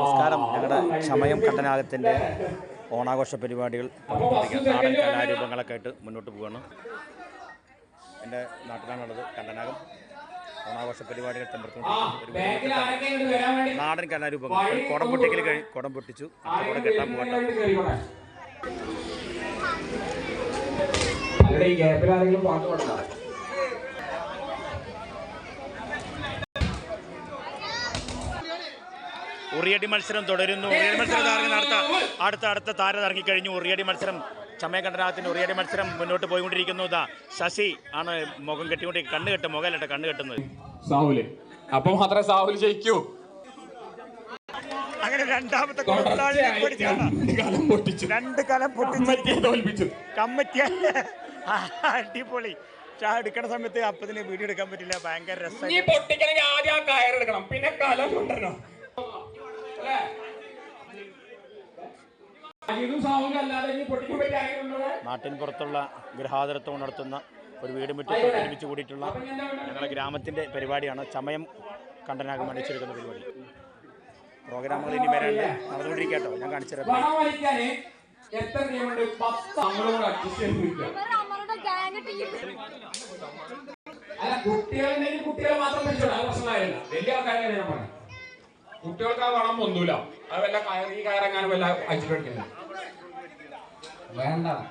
നമസ്കാരം. ഞങ്ങളുടെ സമയം കട്ടനാഗത്തിന്റെ ഓണാഘോഷ പരിപാടികൾ. നാടൻ കലാരൂപങ്ങളൊക്കെ ആയിട്ട് മുന്നോട്ട് പോവുകയാണ് എന്റെ നാട്ടിലാണുള്ളത് കണ്ടനാഗം ഓണാഘോഷ പരിപാടികൾ നാടൻ കലാരൂപങ്ങൾ. കുടം പൊട്ടിക്കൽ കഴി കുടം പൊട്ടിച്ചു. കുടം കെട്ടാൻ പോകട്ടെ. ഈ ഗ്യാപ്പിൽ ആരെങ്കിലും പാട്ട് പാടാ ഉറിയടി മത്സരം തുടരുന്നു. ഉറിയടി മത്സരം നടത്ത. അടുത്ത അടുത്ത താരം ഇറങ്ങിക്കഴിഞ്ഞു ഉറിയടി മത്സരം ചമയകണ്ഠനാഥത്തിന്റെ ഉറിയടി മത്സരം മുന്നോട്ട് പോയിക്കൊണ്ടിരിക്കുന്നു. ഇതാ ശശി ആണ് മുഖം കെട്ടിക്കൊണ്ട് കണ്ണ് കെട്ടും മുഖലട്ടെ കണ്ണ് കെട്ടുന്നത്. സാഹുൽ. അപ്പൊ മാത്രമേ സാഹുൽ ജയിക്കൂ. അങ്ങനെ രണ്ടാമത്തെ രണ്ട് കലം പൊട്ടിച്ചു. രണ്ട് കാലം പൊട്ടിച്ച്. കമ്മറ്റിയെ തോൽപ്പിച്ചു. കമ്മറ്റിയ. അടിപൊളി. ചാ എടുക്കണ സമയത്ത് അപ്പത്തിന് വീഡിയോ എടുക്കാൻ പറ്റില്ല. ഭയങ്കര രസം രസമായി പൊട്ടിക്കണമെങ്കിൽ ആദ്യം ആ കയറെടുക്കണം പിന്നെ കലം കൊണ്ടുവരണം അല്ലേ? അജിതും സാഹുലും അല്ലാതെ ഇനി പൊട്ടിക്കാൻ പറ്റിയ ആരെങ്കിലും ഉണ്ടോ ഇവിടെ? നാട്ടിൻ പുറത്തുള്ള ഗൃഹാതരത്വം നടത്തുന്ന ഒരു വീട് മുറ്റത്ത് ഒരുമിച്ച് കൂടിയിട്ടുള്ള? ഞങ്ങളുടെ ഗ്രാമത്തിന്റെ പരിപാടിയാണ് ചമയം കണ്ടനാകം അണിച്ചിരിക്കുന്ന പരിപാടി. പ്രോഗ്രാമുകൾ ഇനി വരാണ്ട് നടന്നുകൊണ്ടിരിക്കട്ടോ ഞാൻ കാണിച്ചു അല്ല കുട്ടികളുണ്ടെങ്കിൽ കുട്ടികളെ മാത്രം വെച്ചോളൂ അത് പ്രശ്നമായില്ല വലിയ ആൾക്കാരെ ഞാൻ പറഞ്ഞു കുട്ടികൾക്ക് ആ വളം ഒന്നുമില്ല അത് വല്ല കയറി കയറങ്ങാനും വല്ല അയച്ചിട്ട് 完了